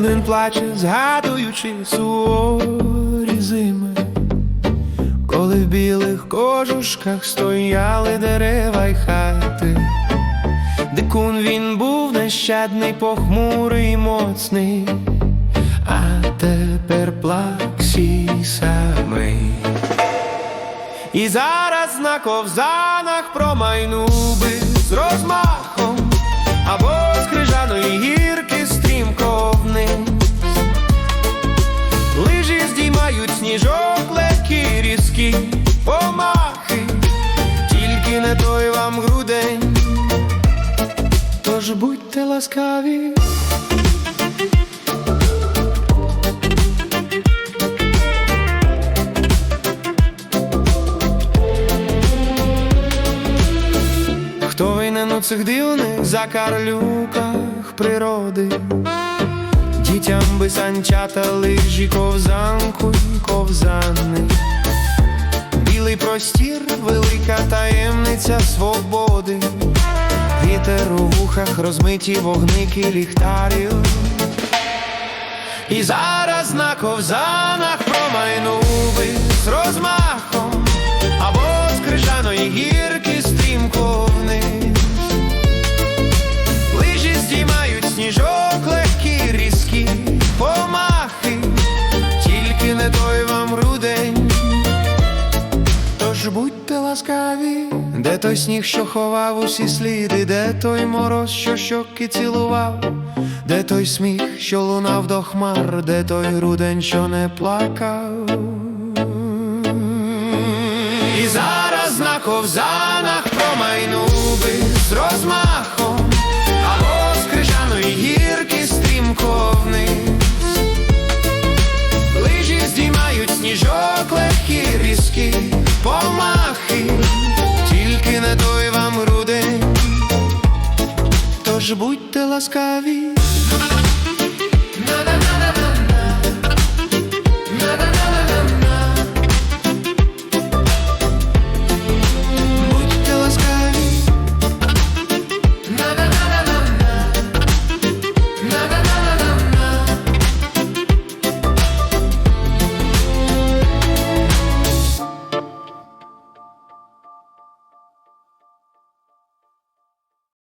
плаче, згадуючи суворі зими, коли в білих кожушках стояли дерева й хати. Дикун він був нещадний, похмурий, моцний, а тепер плаксій самий. І зараз на ковзанах промайнув би з розмахом, ласкаві. Хто винен у цих дивних закарлюках природи? Дітям би санчата, лижі, ковзанку й ковзани. Білий простір, велика таємниця свободи. Вітер у вухах, розмиті вогники ліхтарів. І зараз на ковзанах промайнув з розмахом або з крижаної гірки стрімко вниз. Лижі здіймають сніжок, легкі різкі помахи, тільки не той вам грудень. Тож будьте ласкаві, де той сніг, що ховав усі сліди, де той мороз, що щоки цілував, де той сміх, що лунав до хмар, де той грудень, що не плакав. І зараз на ковзанах промайнув би з розмахом, тож будьте ласкаві.